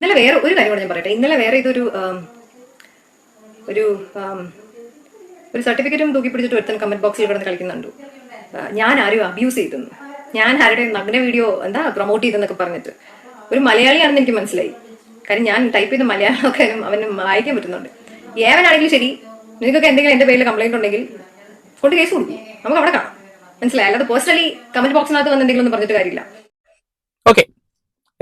ഇന്നലെ വേറെ ഒരു കാര്യം കൂടെ ഞാൻ പറയട്ടെ. ഇന്നലെ വേറെ ഇതൊരു ഒരു ഒരു സർട്ടിഫിക്കറ്റും തൂക്കി പിടിച്ചിട്ട് ഒരുത്തൻ കമന്റ് ബോക്സിൽ കിടന്ന് കളിക്കുന്നുണ്ട്. ഞാൻ ആരും അബ്യൂസ് ചെയ്തെന്നു ഞാൻ ആരുടെ നഗ്ന വീഡിയോ എന്താ പ്രൊമോട്ട് ചെയ്തെന്നൊക്കെ പറഞ്ഞിട്ട്. ഒരു മലയാളിയാണെന്ന് എനിക്ക് മനസ്സിലായി. കാര്യം ഞാൻ ടൈപ്പ് ചെയ്ത മലയാളമൊക്കെ അവന് വായിക്കാൻ പറ്റുന്നുണ്ട്. ഏവനാണെങ്കിലും ശരി നിങ്ങൾക്കൊക്കെ എന്തെങ്കിലും എന്റെ പേരിൽ കംപ്ലൈന്റ് ഉണ്ടെങ്കിൽ കൊണ്ട് കേസ് കൊടുക്കും. നമുക്ക് അവിടെ കാണാം. മനസ്സിലായി? അല്ലാതെ പേഴ്സണലി കമന്റ് ബോക്സിനകത്ത് വന്ന് എന്തെങ്കിലും ഒന്നും പറഞ്ഞിട്ട് കാര്യമില്ല.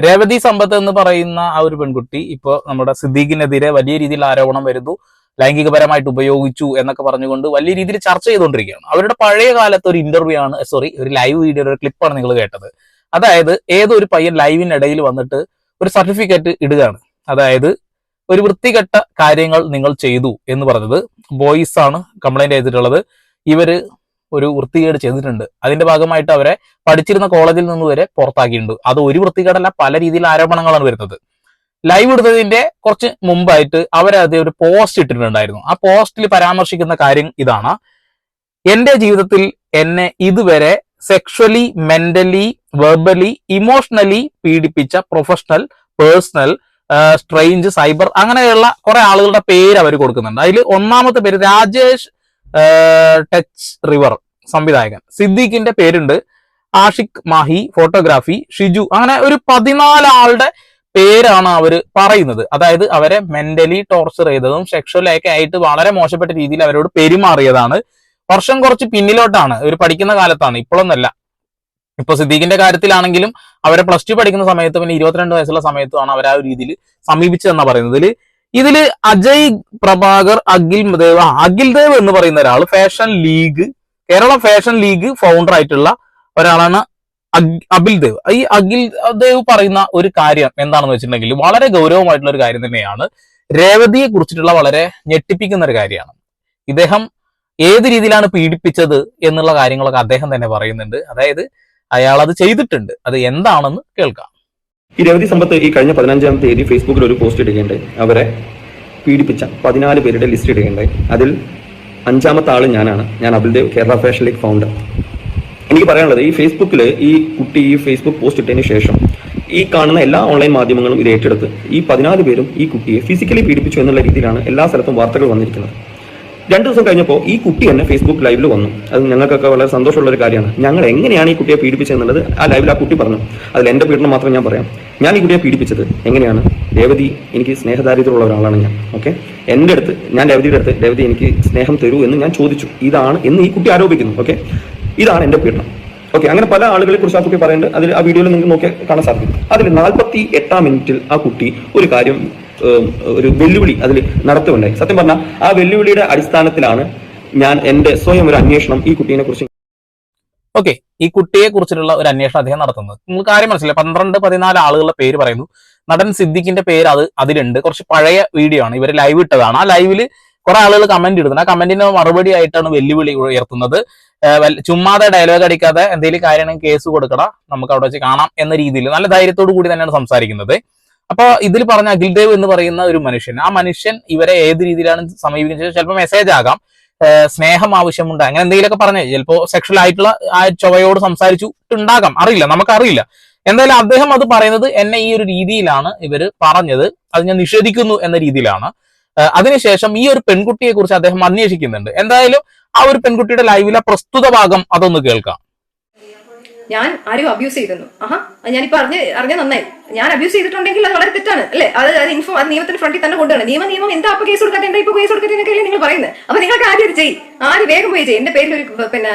രേവതി സമ്പത്ത് എന്ന് പറയുന്ന ആ ഒരു പെൺകുട്ടി ഇപ്പോ നമ്മുടെ സിദ്ദീഖിനെതിരെ വലിയ രീതിയിൽ ആരോപണം വരുന്നു ലൈംഗികപരമായിട്ട് ഉപയോഗിച്ചു എന്നൊക്കെ പറഞ്ഞുകൊണ്ട് വലിയ രീതിയിൽ ചർച്ച ചെയ്തുകൊണ്ടിരിക്കുകയാണ്. അവരുടെ പഴയ കാലത്ത് ഒരു ഇന്റർവ്യൂ ആണ് സോറി ഒരു ലൈവ് വീഡിയോ ഒരു ക്ലിപ്പാണ് നിങ്ങൾ കേട്ടത്. അതായത് ഏതൊരു പയ്യൻ ലൈവിനിടയിൽ വന്നിട്ട് ഒരു സർട്ടിഫിക്കറ്റ് ഇടുകയാണ്. അതായത് ഒരു വൃത്തികെട്ട കാര്യങ്ങൾ നിങ്ങൾ ചെയ്തു എന്ന് പറഞ്ഞത്. ബോയ്സ് ആണ് കംപ്ലൈന്റ് ചെയ്തിട്ടുള്ളത്. ഇവർ ഒരു വൃത്തികേട് ചെയ്തിട്ടുണ്ട്. അതിന്റെ ഭാഗമായിട്ട് അവരെ പഠിച്ചിരുന്ന കോളേജിൽ നിന്ന് വരെ പുറത്താക്കിയിട്ടുണ്ട്. അത് ഒരു വൃത്തികേടല്ല പല രീതിയിൽ ആരോപണങ്ങളാണ് വരുന്നത്. ലൈവ് ഇടുന്നതിന്റെ കുറച്ച് മുമ്പായിട്ട് അവരത് ഒരു പോസ്റ്റ് ഇട്ടിട്ടുണ്ടായിരുന്നു. ആ പോസ്റ്റിൽ പരാമർശിക്കുന്ന കാര്യം ഇതാണ്. എന്റെ ജീവിതത്തിൽ എന്നെ ഇതുവരെ സെക്ഷലി മെന്റലി വെർബലി ഇമോഷണലി പീഡിപ്പിച്ച പ്രൊഫഷണൽ പേഴ്സണൽ സ്ട്രെയിഞ്ച് സൈബർ അങ്ങനെയുള്ള കുറെ ആളുകളുടെ പേര് അവർ കൊടുക്കുന്നുണ്ട്. അതിൽ ഒന്നാമത്തെ പേര് രാജേഷ് ടച്ച് റിവർ സംവിധായകൻ. സിദ്ദീഖിന്റെ പേരുണ്ട് ആഷിഖ് മാഹി ഫോട്ടോഗ്രാഫി ഷിജു അങ്ങനെ ഒരു പതിനാല് ആളുടെ പേരാണ് അവർ പറയുന്നത്. അതായത് അവരെ മെന്റലി ടോർച്ചർ ചെയ്തതും സെക്ഷലൊക്കെ ആയിട്ട് വളരെ മോശപ്പെട്ട രീതിയിൽ അവരോട് പെരുമാറിയതാണ്. വർഷം കുറച്ച് പിന്നിലോട്ടാണ്. ഒരു പഠിക്കുന്ന കാലത്താണ്. ഇപ്പോഴൊന്നല്ല. ഇപ്പൊ സിദ്ദീഖിന്റെ കാര്യത്തിലാണെങ്കിലും അവരെ പ്ലസ് ടു പഠിക്കുന്ന സമയത്ത് പിന്നെ ഇരുപത്തിരണ്ട് വയസ്സുള്ള സമയത്തുമാണ് അവർ ആ ഒരു രീതിയിൽ സമീപിച്ചതെന്നാ പറയുന്നത്. ഇതിൽ അജയ് പ്രഭാകർ അഖിൽ ദേവ് അഖിൽ ദേവ് എന്ന് പറയുന്ന ഒരാൾ fashion league Kerala fashion league founder ആയിട്ടുള്ള ഒരാളാണ് അഖിൽ ദേവ്. ഈ അഖിൽ ദേവ് പറയുന്ന ഒരു കാര്യം എന്താണെന്ന് വെച്ചിട്ടുണ്ടെങ്കിൽ വളരെ ഗൗരവമായിട്ടുള്ള ഒരു കാര്യം തന്നെയാണ്. രേവതിയെ കുറിച്ചിട്ടുള്ള വളരെ ഞെട്ടിപ്പിക്കുന്ന ഒരു കാര്യമാണ്. ഇദ്ദേഹം ഏത് രീതിയിലാണ് പീഡിപ്പിച്ചത് എന്നുള്ള കാര്യങ്ങളൊക്കെ അദ്ദേഹം തന്നെ പറയുന്നുണ്ട്. അതായത് അയാൾ അത് ചെയ്തിട്ടുണ്ട്. അത് എന്താണെന്ന് കേൾക്കാം. ഈ രേവതി സമ്പത്ത് ഈ കഴിഞ്ഞ പതിനഞ്ചാം തീയതി ഫേസ്ബുക്കിൽ ഒരു പോസ്റ്റ് ഇടുകയുണ്ടായി. അവരെ പീഡിപ്പിച്ച പതിനാല് പേരുടെ ലിസ്റ്റ് ഇടുകയുണ്ടായി. അതിൽ അഞ്ചാമത്തെ ആൾ ഞാനാണ്. ഞാൻ Abuldev Kerala fashion league founder എനിക്ക് പറയാനുള്ളത് ഈ ഫേസ്ബുക്കിൽ ഈ കുട്ടി ഈ ഫേസ്ബുക്ക് പോസ്റ്റ് ഇട്ടതിന് ശേഷം ഈ കാണുന്ന എല്ലാ ഓൺലൈൻ മാധ്യമങ്ങളും ഇത് ഏറ്റെടുത്ത് ഈ പതിനാല് പേരും ഈ കുട്ടിയെ ഫിസിക്കലി പീഡിപ്പിച്ചു എന്നുള്ള രീതിയിലാണ് എല്ലാ സ്ഥലത്തും വാർത്തകൾ വന്നിരിക്കുന്നത്. രണ്ടു ദിവസം കഴിഞ്ഞപ്പോൾ ഈ കുട്ടി തന്നെ ഫേസ്ബുക്ക് ലൈവിൽ വന്നു. അത് ഞങ്ങൾക്കൊക്കെ വളരെ സന്തോഷമുള്ള ഒരു കാര്യമാണ്. ഞങ്ങൾ എങ്ങനെയാണ് ഈ കുട്ടിയെ പീഡിപ്പിച്ചതെന്നുള്ളത് ആ ലൈവിൽ ആ കുട്ടി പറഞ്ഞു. അതിൽ എന്റെ പീഡനം മാത്രം ഞാൻ പറയാം. ഞാൻ ഈ കുട്ടിയെ പീഡിപ്പിച്ചത് എങ്ങനെയാണ്? രേവതി എനിക്ക് സ്നേഹദാരിദ്ര്യമുള്ള ഒരാളാണ് ഞാൻ. ഓക്കെ എന്റെ അടുത്ത് ഞാൻ രേവതിയുടെ അടുത്ത് രേവതി എനിക്ക് സ്നേഹം തരൂ എന്ന് ഞാൻ ചോദിച്ചു. ഇതാണ് എന്ന് ഈ കുട്ടി ആരോപിക്കുന്നു. ഓക്കെ ഇതാണ് എന്റെ പീഡനം. ഓക്കെ അങ്ങനെ പല ആളുകളെ കുറിച്ച് ആ കുട്ടി പറയുന്നുണ്ട്. അതിൽ ആ വീഡിയോയിൽ നിങ്ങൾക്ക് നോക്കിയാൽ കാണാൻ സാധിക്കും. അതിൽ നാൽപ്പത്തി എട്ടാം മിനിറ്റിൽ ആ കുട്ടി ഒരു കാര്യം ഒരു വെല്ലുവിളി അതിൽ നടത്തുന്നുണ്ടായി സത്യം പറഞ്ഞാൽ ആ വെല്ലുവിളിയുടെ അടിസ്ഥാനത്തിലാണ് ഞാൻ എന്റെ സ്വയം ഒരു അന്വേഷണം ഈ കുട്ടീനെ കുറിച്ച് ഓക്കെ ഈ കുട്ടിയെ കുറിച്ചിട്ടുള്ള ഒരു അന്വേഷണം അദ്ദേഹം നടത്തുന്നത്. നിങ്ങൾ കാര്യം മനസ്സിലായി? പന്ത്രണ്ട് പതിനാല് ആളുകളുടെ പേര് പറയുന്നു. നടൻ സിദ്ദിഖിന്റെ പേര് അത് അതിലുണ്ട്. കുറച്ച് പഴയ വീഡിയോ ആണ്. ഇവർ ലൈവ് ഇട്ടതാണ്. ആ ലൈവിൽ കുറെ ആളുകൾ കമന്റ് ഇടുന്നത് ആ കമന്റിന് മറുപടി ആയിട്ടാണ് വെല്ലുവിളി ഉയർത്തുന്നത്. ചുമ്മാതെ ഡയലോഗ് അടിക്കാതെ എന്തെങ്കിലും കാര്യമാണെങ്കിൽ കേസ് കൊടുക്കട. നമുക്ക് അവിടെ വെച്ച് കാണാം എന്ന രീതിയിൽ. നല്ല ധൈര്യത്തോടു കൂടി തന്നെയാണ് സംസാരിക്കുന്നത്. അപ്പൊ ഇതിൽ പറഞ്ഞ അഖിൽ ദേവ് എന്ന് പറയുന്ന ഒരു മനുഷ്യൻ. ആ മനുഷ്യൻ ഇവരെ ഏത് രീതിയിലാണ് സമീപിക്കുന്നത്? ചിലപ്പോൾ മെസ്സേജ് ആകാം. സ്നേഹം ആവശ്യമുണ്ട്. അങ്ങനെ എന്തെങ്കിലുമൊക്കെ പറഞ്ഞു. ചിലപ്പോ സെക്ഷൽ ആയിട്ടുള്ള ആ ചൊവയോട് സംസാരിച്ചിട്ടുണ്ടാകാം. അറിയില്ല. നമുക്കറിയില്ല. എന്തായാലും അദ്ദേഹം അത് പറയുന്നത് എന്നെ ഈ ഒരു രീതിയിലാണ് ഇവർ പറഞ്ഞത്. അത് ഞാൻ നിഷേധിക്കുന്നു എന്ന രീതിയിലാണ്. അതിനുശേഷം ഈ ഒരു പെൺകുട്ടിയെ കുറിച്ച് അദ്ദേഹം അന്വേഷിക്കുന്നുണ്ട്. എന്തായാലും ആ ഒരു പെൺകുട്ടിയുടെ ലൈവിലെ പ്രസ്തുത ഭാഗം അതൊന്ന് കേൾക്കാം. ഞാൻ ആരെയും അബ്യൂസ് ചെയ്തെന്നു ആഹാ അത് ഞാനിപ്പോ അറിഞ്ഞ് അറിഞ്ഞ നന്നായി. ഞാൻ അബ്യൂസ് ചെയ്തിട്ടുണ്ടെങ്കിൽ അത് വളരെ തെറ്റാണ് അല്ലേ? അത് അത് ഇൻഫോ അത് നിയമത്തിന്റെ ഫ്രണ്ടിൽ തന്നെ കൊണ്ടുവരണം. നിയമ നിയമം എന്താ അപ്പൊ കേസ് കൊടുക്കാത്ത എന്താ ഇപ്പൊ കേസ് കൊടുക്കട്ടെ നിങ്ങൾ പറയുന്നത്. അപ്പൊ നിങ്ങൾക്ക് ആദ്യം ചെയ്യും. ആദ്യം വേഗം പോയി ചെയ്യും. എന്റെ പേരിൽ ഒരു പിന്നെ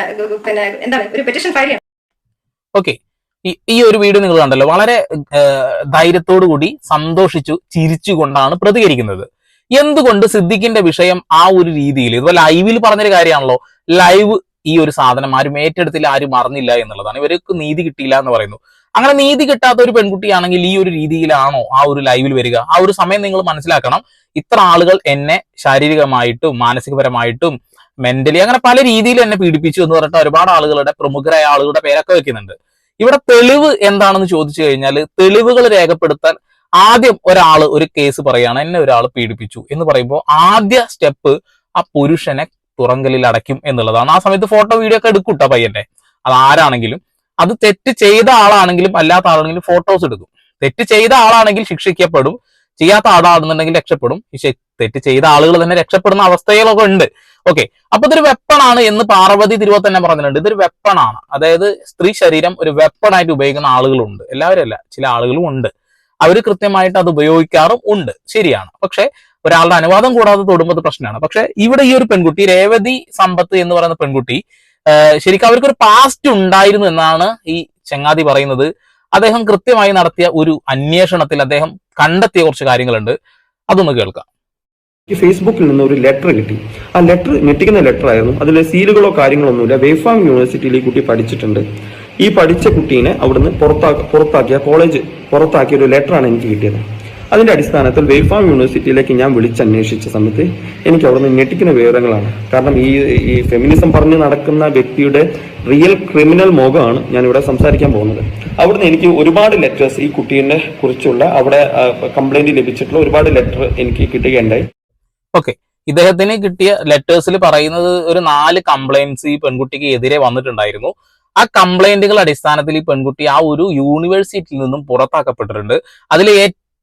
പിന്നെ എന്താണ് ഒരു പെറ്റിഷൻ ഫയൽ ചെയ്യണം. ഓക്കെ ഈ ഒരു വീഡിയോ നിങ്ങൾ കണ്ടല്ലോ. വളരെ ധൈര്യത്തോടു കൂടി സന്തോഷിച്ചു ചിരിച്ചുകൊണ്ടാണ് പ്രതികരിക്കുന്നത്. എന്തുകൊണ്ട് സിദ്ദിഖിന്റെ വിഷയം ആ ഒരു രീതിയിൽ ഇതുപോലെ ലൈവിൽ പറഞ്ഞൊരു കാര്യമാണല്ലോ. ലൈവ് ഈ ഒരു സാധനം ആരും ഏറ്റെടുത്തില്ല ആരും അറിഞ്ഞില്ല എന്നുള്ളതാണ്. ഇവർക്ക് നീതി കിട്ടിയില്ല എന്ന് പറയുന്നു. അങ്ങനെ നീതി കിട്ടാത്ത ഒരു പെൺകുട്ടിയാണെങ്കിൽ ഈ ഒരു രീതിയിലാണോ ആ ഒരു ലൈവിൽ വരിക? ആ ഒരു സമയം നിങ്ങൾ മനസ്സിലാക്കണം. ഇത്ര ആളുകൾ എന്നെ ശാരീരികമായിട്ടും മാനസികപരമായിട്ടും മെന്റലി അങ്ങനെ പല രീതിയിൽ എന്നെ പീഡിപ്പിച്ചു എന്ന് പറഞ്ഞിട്ട് ഒരുപാട് ആളുകളുടെ പ്രമുഖരായ ആളുകളുടെ പേരൊക്കെ വെക്കുന്നുണ്ട്. ഇവിടെ തെളിവ് എന്താണെന്ന് ചോദിച്ചു കഴിഞ്ഞാൽ തെളിവുകൾ രേഖപ്പെടുത്താൻ ആദ്യം ഒരാൾ ഒരു കേസ് പറയാണ് എന്നെ ഒരാൾ പീഡിപ്പിച്ചു എന്ന് പറയുമ്പോൾ ആദ്യ സ്റ്റെപ്പ് ആ പുരുഷനെ തുറങ്കലിൽ അടയ്ക്കും എന്നുള്ളതാണ്. ആ സമയത്ത് ഫോട്ടോ വീഡിയോ ഒക്കെ എടുക്കൂട്ടോ പയ്യന്റെ. അത് ആരാണെങ്കിലും. അത് തെറ്റ് ചെയ്ത ആളാണെങ്കിലും അല്ലാത്ത ആളാണെങ്കിലും ഫോട്ടോസ് എടുക്കും. തെറ്റ് ചെയ്ത ആളാണെങ്കിൽ ശിക്ഷിക്കപ്പെടും. ചെയ്യാത്ത ആളാണെന്നുണ്ടെങ്കിൽ രക്ഷപ്പെടും. തെറ്റ് ചെയ്ത ആളുകൾ തന്നെ രക്ഷപ്പെടുന്ന അവസ്ഥകളൊക്കെ ഉണ്ട്. ഓക്കെ അപ്പൊ ഇതൊരു വെപ്പണാണ് എന്ന് പാർവതി തിരുവോത്ത് തന്നെ പറഞ്ഞിട്ടുണ്ട്. ഇതൊരു വെപ്പണാണ് അതായത് സ്ത്രീ ശരീരം ഒരു വെപ്പണായിട്ട് ഉപയോഗിക്കുന്ന ആളുകളുണ്ട്. എല്ലാവരും അല്ല ചില ആളുകളും ഉണ്ട്. അവർ കൃത്യമായിട്ട് അത് ഉപയോഗിക്കാറും ഉണ്ട്. ശരിയാണ്. പക്ഷെ ഒരാളുടെ അനുവാദം കൂടാതെ തൊടുമ്പോൾ പ്രശ്നമാണ്. പക്ഷെ ഇവിടെ ഈ ഒരു പെൺകുട്ടി രേവതി സമ്പത്ത് എന്ന് പറയുന്ന പെൺകുട്ടി ശരിക്കും അവർക്കൊരു പാസ്റ്റ് ഉണ്ടായിരുന്നു എന്നാണ് ഈ ചങ്ങാതി പറയുന്നത്. അദ്ദേഹം കൃത്യമായി നടത്തിയ ഒരു അന്വേഷണത്തിൽ അദ്ദേഹം കണ്ടെത്തിയ കുറച്ച് കാര്യങ്ങളുണ്ട്. അതൊന്ന് കേൾക്കാം. ഫേസ്ബുക്കിൽ നിന്ന് ഒരു ലെറ്റർ കിട്ടി. ആ ലെറ്റർ ഞെട്ടിക്കുന്ന ലെറ്റർ ആയിരുന്നു. അതിൽ സീലുകളോ കാര്യങ്ങളോ ഒന്നുമില്ല. വേഫാം യൂണിവേഴ്സിറ്റിയിൽ ഈ കുട്ടി പഠിച്ചിട്ടുണ്ട്. ഈ പഠിച്ച കുട്ടീനെ അവിടുന്ന് പുറത്താ പുറത്താക്കിയ കോളേജ് പുറത്താക്കിയ ഒരു ലെറ്ററാണ് എനിക്ക് കിട്ടിയത്. അതിന്റെ അടിസ്ഥാനത്തിൽ വേഫാം യൂണിവേഴ്സിറ്റിയിലേക്ക് ഞാൻ വിളിച്ചന്വേഷിച്ച സമയത്ത് എനിക്ക് അവിടെ നിന്ന് ഞെട്ടിക്കുന്ന വിവരങ്ങളാണ്. കാരണം ഈ ഈ ഫെമിനിസം പറഞ്ഞ് നടക്കുന്ന വ്യക്തിയുടെ റിയൽ ക്രിമിനൽ മുഖമാണ് ഞാൻ ഇവിടെ സംസാരിക്കാൻ പോകുന്നത്. അവിടുന്ന് എനിക്ക് ഒരുപാട് ലെറ്റേഴ്സ് ഈ കുട്ടീനെ കുറിച്ചുള്ള അവിടെ കംപ്ലൈന്റ് ലഭിച്ചിട്ടുള്ള ഒരുപാട് ലെറ്റർ എനിക്ക് കിട്ടുകയുണ്ടായി. ഓക്കെ ഇദ്ദേഹത്തിന് കിട്ടിയ ലെറ്റേഴ്സിൽ പറയുന്നത് ഒരു നാല് കംപ്ലൈന്റ്സ് ഈ പെൺകുട്ടിക്ക് എതിരെ വന്നിട്ടുണ്ടായിരുന്നു. ആ കംപ്ലൈന്റുകൾ അടിസ്ഥാനത്തിൽ ഈ പെൺകുട്ടി ആ ഒരു യൂണിവേഴ്സിറ്റിയിൽ നിന്നും പുറത്താക്കപ്പെട്ടിട്ടുണ്ട്. അതിൽ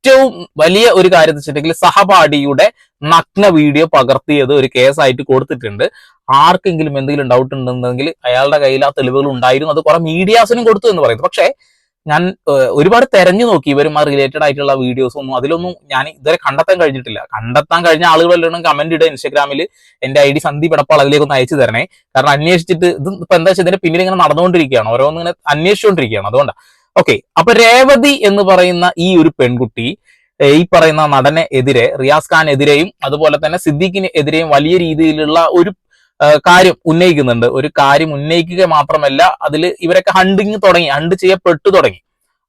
ഏറ്റവും വലിയ ഒരു കാര്യം വെച്ചിട്ടുണ്ടെങ്കിൽ സഹപാഠിയുടെ നഗ്ന വീഡിയോ പകർത്തിയത് ഒരു കേസായിട്ട് കൊടുത്തിട്ടുണ്ട്. ആർക്കെങ്കിലും എന്തെങ്കിലും ഡൗട്ട് ഉണ്ടെന്നുണ്ടെങ്കിൽ അയാളുടെ കയ്യിൽ ആ തെളിവുകൾ ഉണ്ടായിരുന്നു. അത് കുറെ മീഡിയാസിനും കൊടുത്തു എന്ന് പറയുന്നത് പക്ഷേ ഞാൻ ഒരുപാട് തെരഞ്ഞു നോക്കി ഇവരും ആ റിലേറ്റഡ് ആയിട്ടുള്ള വീഡിയോസ് ഒന്നും അതിലൊന്നും ഞാൻ ഇതുവരെ കണ്ടെത്താൻ കഴിഞ്ഞിട്ടില്ല. കണ്ടെത്താൻ കഴിഞ്ഞ ആളുകൾ വല്ലതും കമന്റ് ഇടുക ഇൻസ്റ്റാഗ്രാമിൽ എന്റെ ഐ ഡി സന്ദീപ് എടപ്പാൾ അതിലേക്ക് ഒന്ന് അയച്ചു തരണേ. കാരണം അന്വേഷിച്ചിട്ട് ഇത് ഇപ്പൊ എന്താ വെച്ചാൽ ഇതിന്റെ പിന്നിൽ ഇങ്ങനെ നടന്നുകൊണ്ടിരിക്കുകയാണ്. ഓരോന്നിങ്ങനെ അന്വേഷിച്ചുകൊണ്ടിരിക്കുകയാണ്. അതുകൊണ്ടാണ് ഓക്കെ അപ്പൊ രേവതി എന്ന് പറയുന്ന ഈ ഒരു പെൺകുട്ടി ഈ പറയുന്ന നടനെ എതിരെ റിയാസ് ഖാനെതിരെയും അതുപോലെ തന്നെ സിദ്ദീഖിന് എതിരെയും വലിയ രീതിയിലുള്ള ഒരു കാര്യം ഉന്നയിക്കുന്നുണ്ട്. ഒരു കാര്യം ഉന്നയിക്കുക മാത്രമല്ല അതിൽ ഇവരൊക്കെ ഹണ്ടിങ് തുടങ്ങി ഹണ്ട് ചെയ്യപ്പെട്ടു തുടങ്ങി.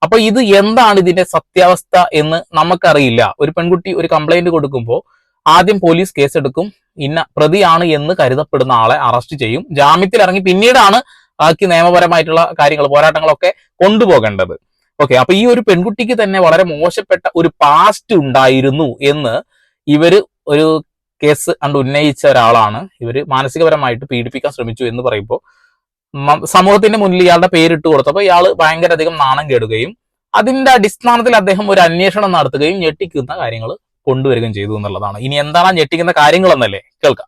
അപ്പൊ ഇത് എന്താണ് ഇതിന്റെ സത്യാവസ്ഥ എന്ന് നമുക്കറിയില്ല. ഒരു പെൺകുട്ടി ഒരു കംപ്ലൈന്റ് കൊടുക്കുമ്പോൾ ആദ്യം പോലീസ് കേസെടുക്കും ഇന്ന പ്രതിയാണ് എന്ന് കരുതപ്പെടുന്ന ആളെ അറസ്റ്റ് ചെയ്യും. ജാമ്യത്തിൽ ഇറങ്ങി പിന്നീടാണ് ബാക്കി നിയമപരമായിട്ടുള്ള കാര്യങ്ങൾ പോരാട്ടങ്ങളൊക്കെ കൊണ്ടുപോകേണ്ടത്. ഓക്കെ അപ്പൊ ഈ ഒരു പെൺകുട്ടിക്ക് തന്നെ വളരെ മോശപ്പെട്ട ഒരു പാസ്റ്റ് ഉണ്ടായിരുന്നു എന്ന് ഇവർ ഒരു കേസ് കണ്ട് ഉന്നയിച്ച ഒരാളാണ്. ഇവർ മാനസികപരമായിട്ട് പീഡിപ്പിക്കാൻ ശ്രമിച്ചു എന്ന് പറയുമ്പോൾ സമൂഹത്തിന്റെ മുന്നിൽ ഇയാളുടെ പേരിട്ട് കൊടുത്തപ്പോൾ ഇയാൾ ഭയങ്കര അധികം നാണം കേടുകയും അതിന്റെ അടിസ്ഥാനത്തിൽ അദ്ദേഹം ഒരു അന്വേഷണം നടത്തുകയും ഞെട്ടിക്കുന്ന കാര്യങ്ങൾ കൊണ്ടുവരികയും ചെയ്തു എന്നുള്ളതാണ്. ഇനി എന്താണ് ഞെട്ടിക്കുന്ന കാര്യങ്ങൾ എന്നല്ലേ കേൾക്കാം.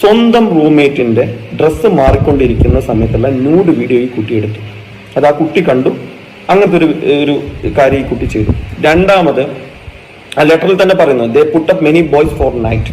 സ്വന്തം റൂംമേറ്റിന്റെ ഡ്രസ്സ് മാറിക്കൊണ്ടിരിക്കുന്ന സമയത്തുള്ള ന്യൂഡ് വീഡിയോ ഈ കുട്ടി എടുത്തു. അത് ആ കുട്ടി കണ്ടു. അങ്ങനത്തെ ഒരു ഒരു കാര്യം ഈ കുട്ടി ചെയ്തു. രണ്ടാമത് ആ ലെറ്ററിൽ തന്നെ പറയുന്നു they put up many boys for night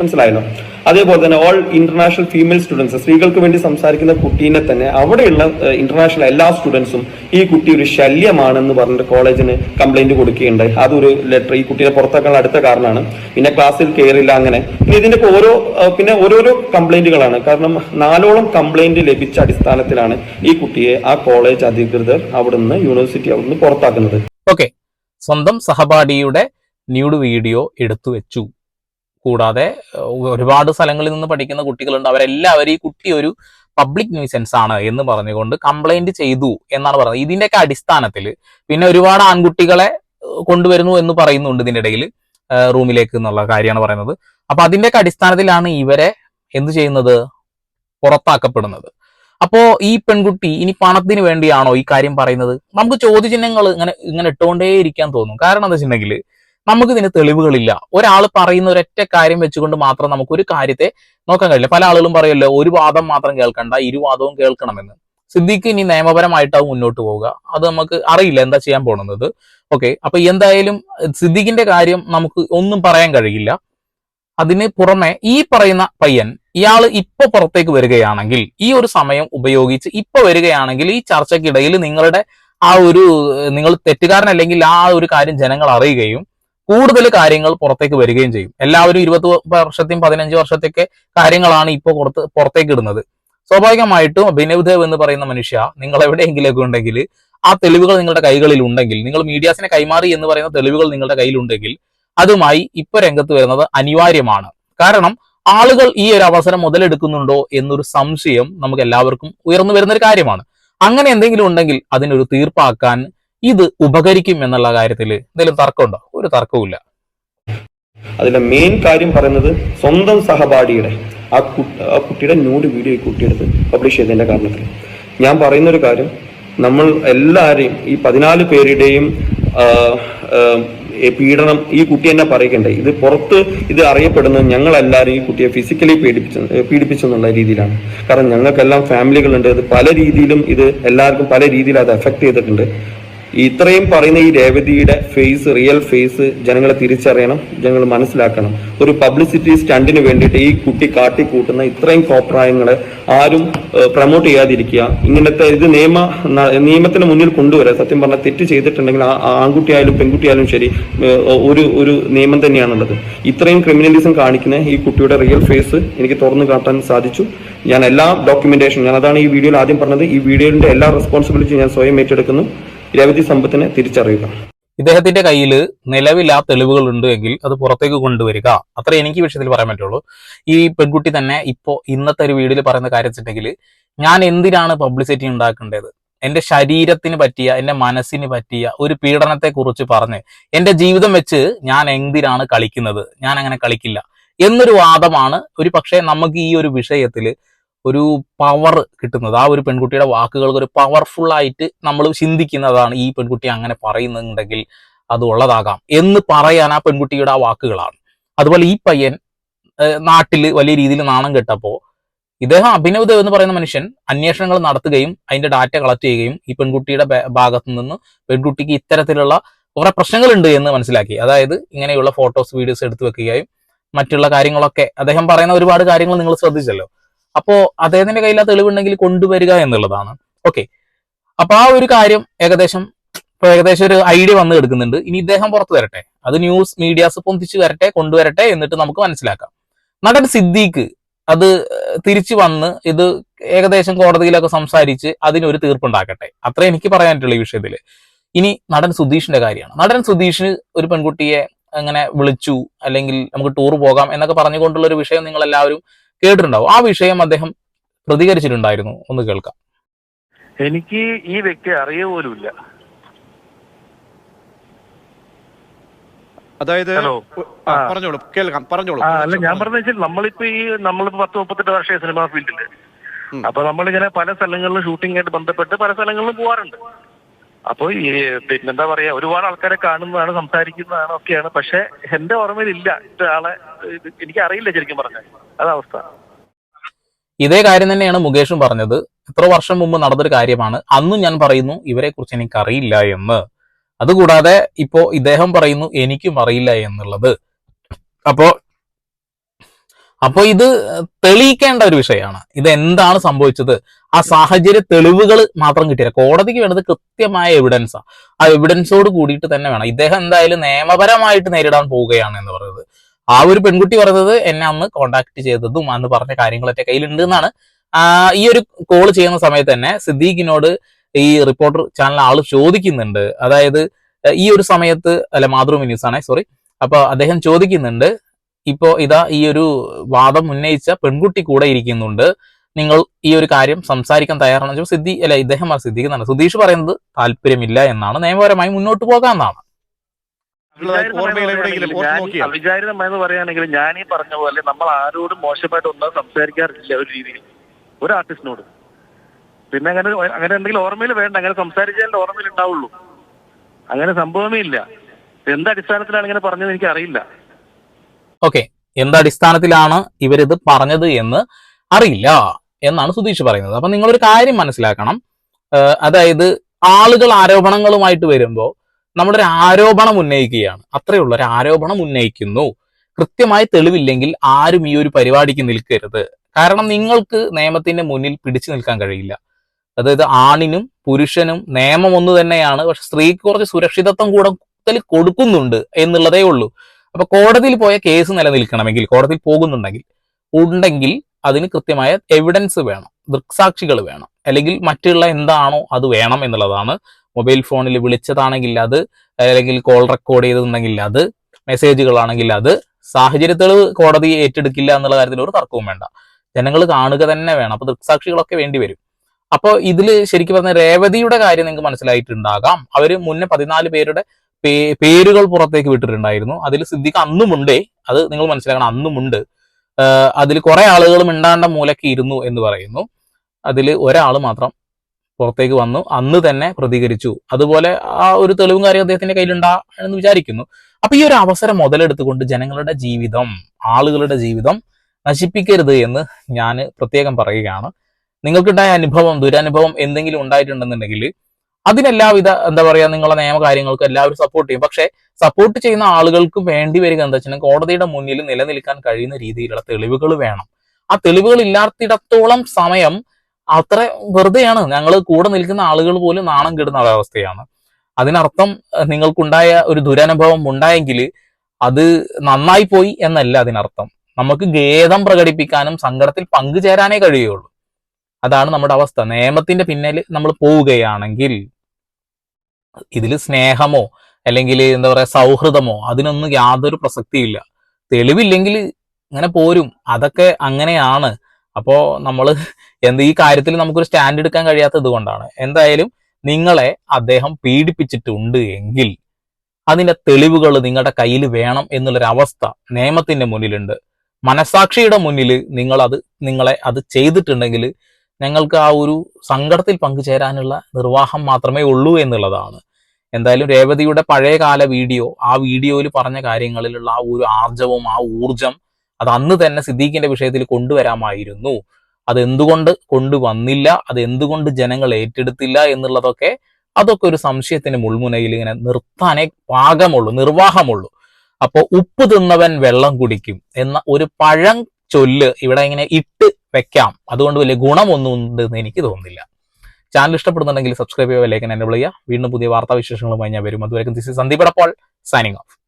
മനസ്സിലായല്ലോ? അതേപോലെ തന്നെ ഓൾ ഇന്റർനാഷണൽ ഫീമെയിൽ സ്റ്റുഡൻസ് സ്ത്രീകൾക്ക് വേണ്ടി സംസാരിക്കുന്ന കുട്ടീനെ തന്നെ അവിടെയുള്ള ഇന്റർനാഷണൽ എല്ലാ സ്റ്റുഡൻസും ഈ കുട്ടി ഒരു ശല്യമാണെന്ന് പറഞ്ഞിട്ട് കോളേജിന് കംപ്ലൈന്റ് കൊടുക്കുകയുണ്ടായി. അതൊരു ലെറ്റർ ഈ കുട്ടിയെ പുറത്താക്കാനുള്ള അടുത്ത കാരണമാണ്. പിന്നെ ക്ലാസ്സിൽ കയറില്ല അങ്ങനെ. പിന്നെ ഇതിന്റെ ഓരോ പിന്നെ ഓരോരോ കംപ്ലൈന്റുകളാണ് കാരണം നാലോളം കംപ്ലൈന്റ് ലഭിച്ച അടിസ്ഥാനത്തിലാണ് ഈ കുട്ടിയെ ആ കോളേജ് അധികൃതർ അവിടുന്ന് യൂണിവേഴ്സിറ്റി അവിടുന്ന് പുറത്താക്കുന്നത്. ഓക്കെ സ്വന്തം സഹപാഠിയുടെ ന്യൂഡ് വീഡിയോ എടുത്തു വെച്ചു കൂടാതെ ഒരുപാട് സ്ഥലങ്ങളിൽ നിന്ന് പഠിക്കുന്ന കുട്ടികളുണ്ട്. അവരെല്ലാവരും ഈ കുട്ടി ഒരു പബ്ലിക് ന്യൂസൻസ് ആണ് എന്ന് പറഞ്ഞുകൊണ്ട് കംപ്ലൈന്റ് ചെയ്തു എന്നാണ് പറയുന്നത് ഇതിന്റെയൊക്കെ അടിസ്ഥാനത്തിൽ പിന്നെ ഒരുപാട് ആൺകുട്ടികളെ കൊണ്ടുവരുന്നു എന്ന് പറയുന്നുണ്ട് ഇതിന്റെ ഇടയിൽ റൂമിലേക്ക് എന്നുള്ള കാര്യമാണ് പറയുന്നത്. അപ്പൊ അതിന്റെയൊക്കെ അടിസ്ഥാനത്തിലാണ് ഇവരെ എന്ത് ചെയ്യുന്നത്? പുറത്താക്കപ്പെടുന്നത്. അപ്പോ ഈ പെൺകുട്ടി ഇനി പണത്തിന് വേണ്ടിയാണോ ഈ കാര്യം പറയുന്നത്? നമുക്ക് ചോദ്യചിഹ്നങ്ങൾ ഇങ്ങനെ ഇങ്ങനെ ഇട്ടുകൊണ്ടേ ഇരിക്കാൻ തോന്നും. കാരണം എന്താ വെച്ചിട്ടുണ്ടെങ്കിൽ നമുക്ക് ഇതിന് തെളിവുകളില്ല. ഒരാൾ പറയുന്ന ഒരൊറ്റ കാര്യം വെച്ചുകൊണ്ട് മാത്രം നമുക്ക് ഒരു കാര്യത്തെ നോക്കാൻ കഴിയില്ല. പല ആളുകളും പറയുമല്ലോ ഒരു വാദം മാത്രം കേൾക്കണ്ട ഇരുവാദവും കേൾക്കണമെന്ന്. സിദ്ധിക്ക് ഇനി നിയമപരമായിട്ടാവും മുന്നോട്ട് പോവുക. അത് നമുക്ക് അറിയില്ല എന്താ ചെയ്യാൻ പോകുന്നത്. ഓക്കെ അപ്പൊ എന്തായാലും സിദ്ധിഖിന്റെ കാര്യം നമുക്ക് ഒന്നും പറയാൻ കഴിയില്ല. അതിന് പുറമെ ഈ പറയുന്ന പയ്യൻ ഇയാൾ ഇപ്പൊ പുറത്തേക്ക് വരികയാണെങ്കിൽ ഈ ഒരു സമയം ഉപയോഗിച്ച് ഇപ്പൊ വരികയാണെങ്കിൽ ഈ ചർച്ചയ്ക്കിടയിൽ നിങ്ങളുടെ ആ ഒരു നിങ്ങൾ തെറ്റുകാരനല്ലെങ്കിൽ ആ ഒരു കാര്യം ജനങ്ങൾ അറിയുകയും കൂടുതൽ കാര്യങ്ങൾ പുറത്തേക്ക് വരികയും ചെയ്യും. എല്ലാവരും ഇരുപത് വർഷത്തെയും പതിനഞ്ച് വർഷത്തെയൊക്കെ കാര്യങ്ങളാണ് ഇപ്പോൾ പുറത്ത് പുറത്തേക്ക് ഇടുന്നത്. സ്വാഭാവികമായിട്ടും അഭിനവ് ദേവ് എന്ന് പറയുന്ന മനുഷ്യ നിങ്ങൾ എവിടെയെങ്കിലൊക്കെ ഉണ്ടെങ്കിൽ ആ തെളിവുകൾ നിങ്ങളുടെ കൈകളിൽ ഉണ്ടെങ്കിൽ നിങ്ങൾ മീഡിയാസിനെ കൈമാറി എന്ന് പറയുന്ന തെളിവുകൾ നിങ്ങളുടെ കയ്യിലുണ്ടെങ്കിൽ അതുമായി ഇപ്പൊ രംഗത്ത് വരുന്നത് അനിവാര്യമാണ്. കാരണം ആളുകൾ ഈ ഒരു അവസരം മുതലെടുക്കുന്നുണ്ടോ എന്നൊരു സംശയം നമുക്ക് എല്ലാവർക്കും ഉയർന്നു വരുന്ന ഒരു കാര്യമാണ്. അങ്ങനെ എന്തെങ്കിലും ഉണ്ടെങ്കിൽ അതിനൊരു തീർപ്പാക്കാൻ ഇത് ഉപകരിക്കും എന്നുള്ള കാര്യത്തിൽ എന്തെങ്കിലും തർക്കമുണ്ടോ? ഒരു തർക്കവുമില്ല. അതിന്റെ മെയിൻ കാര്യം പറയുന്നത് സ്വന്തം സഹപാഠിയുടെ ആ ആ കുട്ടിയുടെ ന്യൂഡ് വീഡിയോ കുട്ടിയെടുത്ത് പബ്ലിഷ് ചെയ്തതിന്റെ കാരണത്തിൽ ഞാൻ പറയുന്ന ഒരു കാര്യം നമ്മൾ എല്ലാവരെയും ഈ പതിനാല് പേരുടെയും പീഡനം ഈ കുട്ടി തന്നെ പറയിക്കണ്ടേ? ഇത് പുറത്ത് ഇത് അറിയപ്പെടുന്നത് ഞങ്ങളെല്ലാവരും ഈ കുട്ടിയെ ഫിസിക്കലി പീഡിപ്പിച്ച പീഡിപ്പിച്ചെന്നുള്ള രീതിയിലാണ്. കാരണം ഞങ്ങൾക്കെല്ലാം ഫാമിലികളുണ്ട് അത് പല രീതിയിലും ഇത് എല്ലാവർക്കും പല രീതിയിൽ അത് എഫക്ട് ചെയ്തിട്ടുണ്ട്. ഇത്രയും പറയുന്ന ഈ രേവതിയുടെ ഫേസ് റിയൽ ഫേസ് ജനങ്ങളെ തിരിച്ചറിയണം ജനങ്ങൾ മനസ്സിലാക്കണം. ഒരു പബ്ലിസിറ്റി സ്റ്റണ്ടിന് വേണ്ടിയിട്ട് ഈ കുട്ടി കാട്ടിക്കൂട്ടുന്ന ഇത്രയും കോപ്രായങ്ങളെ ആരും പ്രൊമോട്ട് ചെയ്യാതിരിക്കുക. ഇങ്ങനത്തെ ഇത് നിയമ നിയമത്തിന് മുന്നിൽ കൊണ്ടുവരാം. സത്യം പറഞ്ഞാൽ തെറ്റ് ചെയ്തിട്ടുണ്ടെങ്കിൽ ആൺകുട്ടിയായാലും പെൺകുട്ടിയായാലും ശരി ഒരു ഒരു നിയമം തന്നെയാണുള്ളത്. ഇത്രയും ക്രിമിനലിസം കാണിക്കുന്ന ഈ കുട്ടിയുടെ റിയൽ ഫേസ് എനിക്ക് തുറന്നു കാട്ടാൻ സാധിച്ചു. ഞാൻ എല്ലാ ഡോക്യുമെന്റേഷൻ ഞാൻ അതാണ് ഈ വീഡിയോയിൽ ആദ്യം പറഞ്ഞത്. ഈ വീഡിയോയുടെ എല്ലാ റെസ്പോൺസിബിലിറ്റി ഞാൻ സ്വയം ഏറ്റെടുക്കുന്നു. രവതി സമ്പത്തിനെ തിരിച്ചറിയുക. ഇദ്ദേഹത്തിന്റെ കയ്യിൽ നിലവിൽ ആ തെളിവുകൾ ഉണ്ട് എങ്കിൽ അത് പുറത്തേക്ക് കൊണ്ടുവരിക. അത്ര എനിക്ക് വിഷയത്തിൽ പറയാൻ പറ്റുള്ളൂ. ഈ പെൺകുട്ടി തന്നെ ഇപ്പോ ഇന്നത്തെ ഒരു വീഡിയോയിൽ പറയുന്ന കാര്യം ഞാൻ എന്തിനാണ് പബ്ലിസിറ്റി ഉണ്ടാക്കേണ്ടത്? എന്റെ ശരീരത്തിന് പറ്റിയ എന്റെ മനസ്സിന് പറ്റിയ ഒരു പീഡനത്തെ കുറിച്ച് പറഞ്ഞ് എന്റെ ജീവിതം വെച്ച് ഞാൻ എന്തിനാണ് കളിക്കുന്നത്? ഞാൻ അങ്ങനെ കളിക്കില്ല. എന്നൊരു വാദമാണ് ഒരു പക്ഷേ നമുക്ക് ഈ ഒരു വിഷയത്തിൽ ഒരു പവർ കിട്ടുന്നത്. ആ ഒരു പെൺകുട്ടിയുടെ വാക്കുകൾക്ക് ഒരു പവർഫുൾ ആയിട്ട് നമ്മൾ ചിന്തിക്കുന്നതാണ് ഈ പെൺകുട്ടി അങ്ങനെ പറയുന്നുണ്ടെങ്കിൽ അത് ഉള്ളതാകാം എന്ന് പറയാൻ ആ പെൺകുട്ടിയുടെ ആ വാക്കുകളാണ്. അതുപോലെ ഈ പയ്യൻ നാട്ടിൽ വലിയ രീതിയിൽ നാണം കെട്ടപ്പോ ഇദ്ദേഹം അഭിനവ് ദേവ് എന്ന് പറയുന്ന മനുഷ്യൻ അന്വേഷണങ്ങൾ നടത്തുകയും അതിന്റെ ഡാറ്റ കളക്ട് ചെയ്യുകയും ഈ പെൺകുട്ടിയുടെ ഭാഗത്തു നിന്ന് പെൺകുട്ടിക്ക് ഇത്തരത്തിലുള്ള കുറെ പ്രശ്നങ്ങളുണ്ട് എന്ന് മനസ്സിലാക്കി. അതായത് ഇങ്ങനെയുള്ള ഫോട്ടോസ് വീഡിയോസ് എടുത്തു വെക്കുകയും മറ്റുള്ള കാര്യങ്ങളൊക്കെ അദ്ദേഹം പറയുന്ന ഒരുപാട് കാര്യങ്ങൾ നിങ്ങൾ ശ്രദ്ധിച്ചല്ലോ. അപ്പോ അദ്ദേഹത്തിന്റെ കയ്യിൽ ആ തെളിവുണ്ടെങ്കിൽ കൊണ്ടുവരിക എന്നുള്ളതാണ്. ഓക്കെ അപ്പൊ ആ ഒരു കാര്യം ഏകദേശം ഇപ്പൊ ഏകദേശം ഒരു ഐഡിയ വന്ന് എടുക്കുന്നുണ്ട്. ഇനി ഇദ്ദേഹം പുറത്തു വരട്ടെ. അത് ന്യൂസ് മീഡിയാസ് പൊന്തിച്ചു വരട്ടെ കൊണ്ടുവരട്ടെ എന്നിട്ട് നമുക്ക് മനസ്സിലാക്കാം. നടൻ സിദ്ദീഖ് അത് തിരിച്ചു വന്ന് ഇത് ഏകദേശം കോടതിയിലൊക്കെ സംസാരിച്ച് അതിനൊരു തീർപ്പുണ്ടാക്കട്ടെ. അത്ര എനിക്ക് പറയാനായിട്ടുള്ള ഈ വിഷയത്തിൽ. ഇനി നടൻ സുധീഷിന്റെ കാര്യമാണ്. നടൻ സുധീഷിന് ഒരു പെൺകുട്ടിയെ അങ്ങനെ വിളിച്ചു അല്ലെങ്കിൽ നമുക്ക് ടൂർ പോകാം എന്നൊക്കെ പറഞ്ഞുകൊണ്ടുള്ള ഒരു വിഷയം നിങ്ങൾ എല്ലാവരും കേട്ടിട്ടുണ്ടാവും. ആ വിഷയം അദ്ദേഹം പ്രതികരിച്ചിട്ടുണ്ടായിരുന്നു. ഒന്ന് കേൾക്കാം. എനിക്ക് ഈ വ്യക്തി അറിയ പോലുമില്ല അതായത്. പറഞ്ഞോളൂ. കേൾക്കാം പറഞ്ഞോളൂ. അല്ല ഞാൻ പറഞ്ഞ വെച്ചാൽ നമ്മളിപ്പോ ഈ നമ്മളിപ്പോ പത്ത് മുപ്പത്തെട്ട് വർഷ സിനിമ ഫീൽഡിൽ. അപ്പൊ നമ്മളിങ്ങനെ പല സ്ഥലങ്ങളിലും ഷൂട്ടിംഗ് ആയിട്ട് ബന്ധപ്പെട്ട് പല സ്ഥലങ്ങളിലും പോവാറുണ്ട്. അപ്പൊ ഈ പിന്നെന്താ പറയാ ഒരുപാട് ആൾക്കാരെ കാണുന്നതാണ് സംസാരിക്കുന്നതാണ് ഒക്കെയാണ്. പക്ഷെ എന്റെ ഓർമ്മയിലില്ല. ഇത്ര ആളെ ഇത് എനിക്ക് അറിയില്ല ശരിക്കും പറഞ്ഞാൽ. അവസ്ഥ. ഇതേ കാര്യം തന്നെയാണ് മുകേഷും പറഞ്ഞത്. എത്ര വർഷം മുമ്പ് നടന്നൊരു കാര്യമാണ്. അന്നും ഞാൻ പറയുന്നു ഇവരെ കുറിച്ച് എനിക്ക് അറിയില്ല എന്ന്. അതുകൂടാതെ ഇപ്പോ ഇദ്ദേഹം പറയുന്നു എനിക്കും അറിയില്ല എന്നുള്ളത്. അപ്പോ അപ്പോ ഇത് തെളിയിക്കേണ്ട ഒരു വിഷയമാണ്. ഇത് എന്താണ് സംഭവിച്ചത്? ആ സാഹചര്യ തെളിവുകൾ മാത്രം കിട്ടിയില്ല. കോടതിക്ക് വേണ്ടത് കൃത്യമായ എവിഡൻസാ ആ. എവിഡൻസോട് കൂടിയിട്ട് തന്നെ വേണം. ഇദ്ദേഹം എന്തായാലും നിയമപരമായിട്ട് നേരിടാൻ പോവുകയാണ് എന്ന് പറയുന്നത്. ആ ഒരു പെൺകുട്ടി പറഞ്ഞത് എന്നെ അന്ന് കോണ്ടാക്ട് ചെയ്തതും അന്ന് പറഞ്ഞ കാര്യങ്ങളൊക്കെ കയ്യിലുണ്ട് എന്നാണ്. ഈ ഒരു കോൾ ചെയ്യുന്ന സമയത്ത് തന്നെ സിദ്ദീഖിനോട് ഈ റിപ്പോർട്ടർ ചാനൽ ആൾ ചോദിക്കുന്നുണ്ട്. അതായത് ഈ ഒരു സമയത്ത് അല്ല മാതൃഭൂമി ന്യൂസ് ആണേ സോറി അപ്പൊ അദ്ദേഹം ചോദിക്കുന്നുണ്ട് ഇപ്പോ ഇതാ ഈ ഒരു വാദം ഉന്നയിച്ച പെൺകുട്ടി കൂടെ ഇരിക്കുന്നുണ്ട്. നിങ്ങൾ ഈ ഒരു കാര്യം സംസാരിക്കാൻ തയ്യാറാണെന്ന് വെച്ചാൽ സിദ്ധി അല്ല ഇദ്ദേഹം സിദ്ധിക്ക് എന്നാണ് സുധീഷ് പറയുന്നത് താല്പര്യമില്ല എന്നാണ്. നിയമപരമായി മുന്നോട്ട് പോകാമെന്നാണ്. അവിചാരിതമായെന്ന് പറയുകയാണെങ്കിൽ ഞാൻ ഈ പറഞ്ഞ പോലെ നമ്മൾ ആരോടും മോശമായിട്ട് ഒന്നും സംസാരിക്കാറില്ല ഒരു രീതിയിൽ. ഒരു ആർട്ടിസ്റ്റിനോട്. പിന്നെ അങ്ങനെ അങ്ങനെ എന്തെങ്കിലും ഓർമ്മയിൽ വേണ്ട. അങ്ങനെ സംസാരിച്ചാലേ ഓർമ്മയിൽ ഉണ്ടാവുള്ളൂ. അങ്ങനെ സംഭവമേ ഇല്ല. എന്ത് അടിസ്ഥാനത്തിലാണ് ഇങ്ങനെ പറഞ്ഞത് എനിക്ക് അറിയില്ല ഓക്കെ എന്തടിസ്ഥാനത്തിലാണ് ഇവരിത് പറഞ്ഞത് എന്ന് അറിയില്ല. എന്നാണ് സുധീഷ് പറയുന്നത്. അപ്പൊ നിങ്ങളൊരു കാര്യം മനസ്സിലാക്കണം. അതായത് ആളുകൾ ആരോപണങ്ങളുമായിട്ട് വരുമ്പോൾ നമ്മളൊരു ആരോപണം ഉന്നയിക്കുകയാണ്. അത്രയുള്ള ഒരു ആരോപണം ഉന്നയിക്കുന്നു. കൃത്യമായി തെളിവില്ലെങ്കിൽ ആരും ഈ ഒരു പരിപാടിക്ക് നിൽക്കരുത്. കാരണം നിങ്ങൾക്ക് നിയമത്തിന്റെ മുന്നിൽ പിടിച്ചു നിൽക്കാൻ കഴിയില്ല. അതായത് ആണിനും പുരുഷനും നിയമം ഒന്ന് തന്നെയാണ്. പക്ഷെ സ്ത്രീക്ക് കുറച്ച് സുരക്ഷിതത്വം കൂടുതൽ കൊടുക്കുന്നുണ്ട് എന്നുള്ളതേ ഉള്ളൂ. അപ്പൊ കോടതിയിൽ പോയ കേസ് നിലനിൽക്കണമെങ്കിൽ കോടതിയിൽ പോകുന്നുണ്ടെങ്കിൽ ഉണ്ടെങ്കിൽ അതിന് കൃത്യമായ എവിഡൻസ് വേണം. ദൃക്സാക്ഷികൾ വേണം. അല്ലെങ്കിൽ മറ്റുള്ള എന്താണോ അത് വേണം എന്നുള്ളതാണ്. മൊബൈൽ ഫോണിൽ വിളിച്ചതാണെങ്കിൽ അത് അല്ലെങ്കിൽ കോൾ റെക്കോർഡ് ചെയ്തിട്ടുണ്ടെങ്കിൽ അത് മെസ്സേജുകളാണെങ്കിൽ അത് സാഹചര്യ തെളിവ് കോടതി ഏറ്റെടുക്കില്ല എന്നുള്ള കാര്യത്തിൽ ഒരു തർക്കവും വേണ്ട. ജനങ്ങൾ കാണുക തന്നെ വേണം. അപ്പൊ ദൃക്സാക്ഷികളൊക്കെ വേണ്ടി വരും. അപ്പോൾ ഇതിൽ ശരിക്കും പറഞ്ഞ രേവതിയുടെ കാര്യം നിങ്ങൾക്ക് മനസ്സിലായിട്ടുണ്ടാകാം. അവർ മുന്നേ പതിനാല് പേരുടെ പേരുകൾ പുറത്തേക്ക് വിട്ടിട്ടുണ്ടായിരുന്നു. അതിൽ സിദ്ദിഖ് അന്നുമുണ്ടേ. അത് നിങ്ങൾ മനസ്സിലാക്കണം അന്നുമുണ്ട്. അതിൽ കുറെ ആളുകൾ മിണ്ടാണ്ട മൂലക്ക് ഇരുന്നു എന്ന് പറയുന്നു. അതിൽ ഒരാൾ മാത്രം പുറത്തേക്ക് വന്നു. അന്ന് തന്നെ പ്രതികരിച്ചു. അതുപോലെ ആ ഒരു തെളിവും കാര്യം അദ്ദേഹത്തിന്റെ കയ്യിലുണ്ടാ എന്ന് വിചാരിക്കുന്നു. അപ്പൊ ഈ ഒരു അവസരം മുതലെടുത്തുകൊണ്ട് ജനങ്ങളുടെ ജീവിതം ആളുകളുടെ ജീവിതം നശിപ്പിക്കരുത് എന്ന് ഞാൻ പ്രത്യേകം പറയുകയാണ്. നിങ്ങൾക്കുണ്ടായ അനുഭവം ദുരനുഭവം എന്തെങ്കിലും ഉണ്ടായിട്ടുണ്ടെന്നുണ്ടെങ്കിൽ അതിനെല്ലാവിധ എന്താ പറയാ നിങ്ങളെ നിയമകാര്യങ്ങൾക്ക് എല്ലാവരും സപ്പോർട്ട് ചെയ്യും. പക്ഷേ സപ്പോർട്ട് ചെയ്യുന്ന ആളുകൾക്ക് വേണ്ടി വരിക എന്താ വെച്ചാൽ കോടതിയുടെ മുന്നിൽ നിലനിൽക്കാൻ കഴിയുന്ന രീതിയിലുള്ള തെളിവുകൾ വേണം. ആ തെളിവുകൾ ഇല്ലാത്തിടത്തോളം സമയം അത്ര വെറുതെയാണ്. ഞങ്ങൾ കൂടെ നിൽക്കുന്ന ആളുകൾ പോലും നാണം കെടുന്ന ഒരവസ്ഥയാണ്. അതിനർത്ഥം നിങ്ങൾക്കുണ്ടായ ഒരു ദുരനുഭവം ഉണ്ടായെങ്കിൽ അത് നന്നായി പോയി എന്നല്ല അതിനർത്ഥം. നമുക്ക് ഖേദം പ്രകടിപ്പിക്കാനും സങ്കടത്തിൽ പങ്കുചേരാനേ കഴിയുള്ളൂ. അതാണ് നമ്മുടെ അവസ്ഥ. നിയമത്തിന്റെ പിന്നിൽ നമ്മൾ പോവുകയാണെങ്കിൽ ഇതിൽ സ്നേഹമോ അല്ലെങ്കിൽ എന്താ പറയാ സൗഹൃദമോ അതിനൊന്നും യാതൊരു പ്രസക്തിയില്ല. തെളിവില്ലെങ്കിൽ ഇങ്ങനെ പോരും. അതൊക്കെ അങ്ങനെയാണ്. അപ്പോ നമ്മൾ എന്ത് ഈ കാര്യത്തിൽ നമുക്കൊരു സ്റ്റാൻഡ് എടുക്കാൻ കഴിയാത്തത് കൊണ്ടാണ്. എന്തായാലും നിങ്ങളെ അദ്ദേഹം പീഡിപ്പിച്ചിട്ടുണ്ട് എങ്കിൽ അതിന്റെ തെളിവുകൾ നിങ്ങളുടെ കയ്യിൽ വേണം എന്നുള്ളൊരവസ്ഥ നിയമത്തിന്റെ മുന്നിലുണ്ട്. മനസാക്ഷിയുടെ മുന്നിൽ നിങ്ങൾ അത് നിങ്ങളെ അത് ചെയ്തിട്ടുണ്ടെങ്കിൽ ഞങ്ങൾക്ക് ആ ഒരു സങ്കടത്തിൽ പങ്കുചേരാനുള്ള നിർവാഹം മാത്രമേ ഉള്ളൂ എന്നുള്ളതാണ്. എന്തായാലും രേവതിയുടെ പഴയകാല വീഡിയോ ആ വീഡിയോയിൽ പറഞ്ഞ കാര്യങ്ങളിലുള്ള ആ ഒരു ആർജവും ആ ഊർജം അത് അന്ന് തന്നെ സിദ്ദീഖിന്റെ വിഷയത്തിൽ കൊണ്ടുവരാമായിരുന്നു. അതെന്തുകൊണ്ട് കൊണ്ടുവന്നില്ല? അതെന്തുകൊണ്ട് ജനങ്ങൾ ഏറ്റെടുത്തില്ല എന്നുള്ളതൊക്കെ അതൊക്കെ ഒരു സംശയത്തിന്റെ മുൾമുനയിൽ ഇങ്ങനെ നിർത്താനേ പാകമുള്ളൂ നിർവാഹമുള്ളൂ. അപ്പോൾ ഉപ്പ് തിന്നവൻ വെള്ളം കുടിക്കും എന്ന ഒരു പഴം ചൊല്ല് ഇവിടെ ഇങ്ങനെ ഇട്ട് വെക്കാം. അതുകൊണ്ട് വലിയ ഗുണമൊന്നും ഉണ്ടെന്ന് എനിക്ക് തോന്നുന്നില്ല. ചാനൽ ഇഷ്ടപ്പെടുന്നുണ്ടെങ്കിൽ സബ്സ്ക്രൈബ് ചെയ്യുക ലൈക്ക് എന്നെ വിളിക്കുക വീണ്ടും പുതിയ വാർത്താ വിശേഷങ്ങളുമായി ഞാൻ വരും അതുവരെ ദിസ് സന്ദീപ് അപ്പോൾ സൈനിങ് ഓഫ്